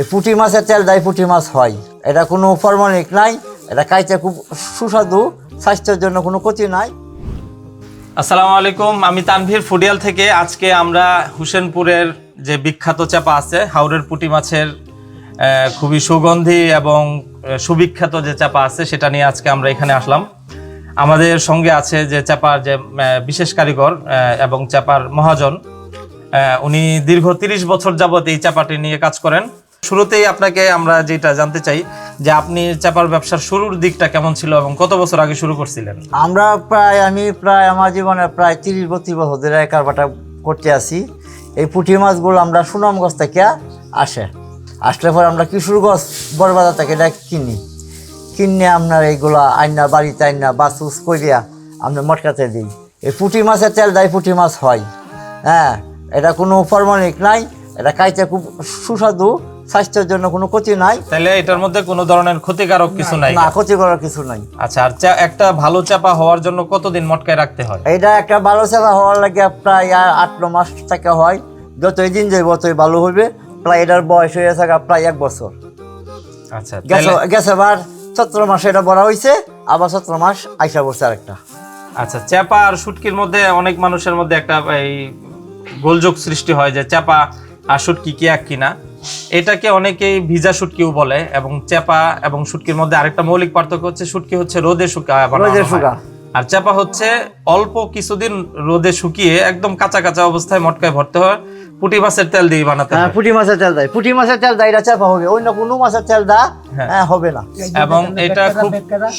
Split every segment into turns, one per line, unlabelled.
এই পুঁটি মাছের তেল দেয় পুঁটি মাছ হয়। এটা কোনো ফরমালিক নাই, এটা খাইতে খুব সুস্বাদু, স্বাস্থ্যের জন্য কোনো ক্ষতি নাই।
আসসালামু আলাইকুম, আমি তানভীর ফুডিয়াল থেকে। আজকে আমরা হুসেনপুরের যে বিখ্যাত চাপা আছে হাওড়ের পুঁটি মাছের খুবই সুগন্ধি এবং সুবিখ্যাত যে চাপা আছে, সেটা নিয়ে আজকে আমরা এখানে আসলাম। আমাদের সঙ্গে আছে যে চাপার যে বিশেষ কারিগর এবং চাপার মহাজন উনি দীর্ঘ তিরিশ বছর যাবত এই চাপাটি নিয়ে কাজ করেন। শুরুতেই আপনাকে আমরা যেটা জানতে চাই যে আপনি চাপার ব্যবসার শুরুর দিকটা কেমন ছিল এবং কত বছর আগে শুরু করছিলেন?
আমরা প্রায়, আমি প্রায় আমার জীবনে প্রায় তিরিশ বত্রিশ বছর ধরে কারবারটা করতে আসি। এই পুঁটি মাছগুলো আমরা সুনাম সুনামগঞ্জ থেকে আসে। আসলে পরে আমরা কিশোর কিশোরগঞ্জ বড়বাজার থেকে এটা কিনি। কিনে আপনার এইগুলা আইনা, বাড়িতে আইনা বাসুস করিয়া আমরা মটকাতে দিই। এই পুঁটি মাছের তেল দেয় পুঁটি মাছ হয়। হ্যাঁ এটা কোনো ফরমালিক নাই। এটা খাইতে খুব সুস্বাদু। স্বাস্থ্যের জন্য কোনো ক্ষতি নাই।
তাহলে এটার মধ্যে কোনো ধরনের ক্ষতিকারক কিছু নাই?
না ক্ষতি করার কিছু নাই।
আচ্ছা আর চা- একটা ভালো চাপা হওয়ার জন্য কতদিন মটকায় রাখতে হয়?
এটা একটা ভালো চাপা হওয়ার লাগে প্রায় আট ন মাস থেকে হয়। যতই দিন যাইব ততই ভালো হইবে। প্রায় এটার বয়স হয়ে থাকা প্রায় এক বছর।
আচ্ছা
গেছে বার সতেরো মাসে এটা বড় হয়েছে আবার সতেরো মাস আইসা বসছে আরেকটা।
আচ্ছা চাপা আর শুটকির মধ্যে অনেক মানুষের মধ্যে একটা এই গোলযোগ সৃষ্টি হয় যে চাপা আর শুটকি কি এক কিনা? এটাকে অনেকেই ভিজা শুটকিও বলে এবং চাপা এবং শুটকির মধ্যে আরেকটা মৌলিক পার্থক্য হচ্ছে শুটকি হচ্ছে রোদে শুকা
রোদে শুকা।
আর চাপা হচ্ছে অল্প কিছুদিন রোদে শুকিয়ে একদম কাঁচা কাঁচা অবস্থায় মটকায় ভরতে হয়। পুঁটি মাছের তেল দিয়ে বানাতে
হ্যাঁ
হয়।
পুঁটি মাছের তেল দেয়। পুঁটি মাছের তেল দেয় এটা চাপা হবে। অন্য কোনো মাছের তেল দা
হ্যাঁ।
হ্যাঁ হবে না।
এবং এটা খুব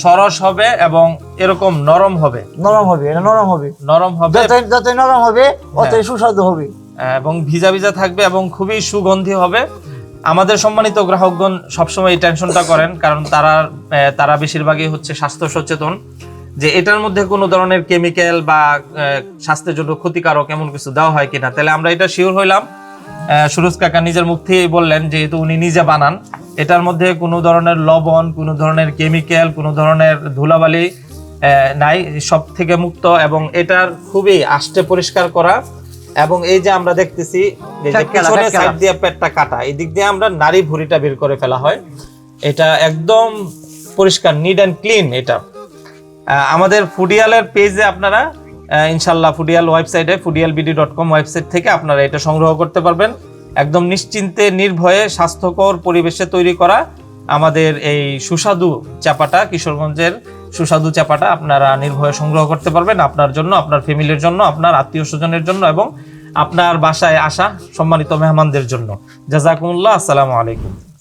সরস হবে এবং এরকম নরম হবে।
নরম হবে এটা নরম হবে।
নরম হবে।
যতই যতই নরম হবে অতই। সুস্বাদু হবে।
এবং ভিজা ভিজা থাকবে এবং খুবই সুগন্ধি হবে। আমাদের সম্মানিত গ্রাহকগণ সবসময় এই টেনশনটা করেন, কারণ তারা তারা বেশিরভাগই হচ্ছে স্বাস্থ্য সচেতন। যে এটার মধ্যে কোনো ধরনের কেমিক্যাল বা স্বাস্থ্যের জন্য ক্ষতিকারক এমন কিছু দেওয়া হয় কিনা, তাহলে আমরা এটা শিওর হইলাম। সুরজ কাকা নিজের মুখ থেকেই বললেন, যেহেতু উনি নিজে বানান, এটার মধ্যে কোনো ধরনের লবণ, কোনো ধরনের কেমিক্যাল, কোনো ধরনের ধুলাবালি নাই সব থেকে মুক্ত এবং এটার খুবই আষ্টে পরিষ্কার করা। এবং এই যে আমরা দেখতেছি। সাইড দিয়ে পেটটা কাটা এই দিক দিয়ে আমরা নারী ভুঁড়িটা বের করে ফেলা হয়। এটা একদম পরিষ্কার নিড অ্যান্ড ক্লিন এটা। আমাদের ফুডিয়ালের পেজে আপনারা ইনশাল্লাহ ফুডিয়াল ওয়েবসাইটে Foodial BD dot com website থেকে আপনারা এটা সংগ্রহ করতে পারবেন। একদম নিশ্চিন্তে নির্ভয়ে স্বাস্থ্যকর পরিবেশে তৈরি করা আমাদের এই সুস্বাদু চাপাটা কিশোরগঞ্জের সুস্বাদু চাপাটা আপনারা নির্ভয়ে সংগ্রহ করতে পারবেন আপনার জন্য, আপনার ফ্যামিলির জন্য, আপনার আত্মীয় স্বজনের জন্য এবং আপনার বাসায় আসা সম্মানিত মেহমানদের জন্য। জাজাকুমুল্লাহ, আসসালামু আলাইকুম।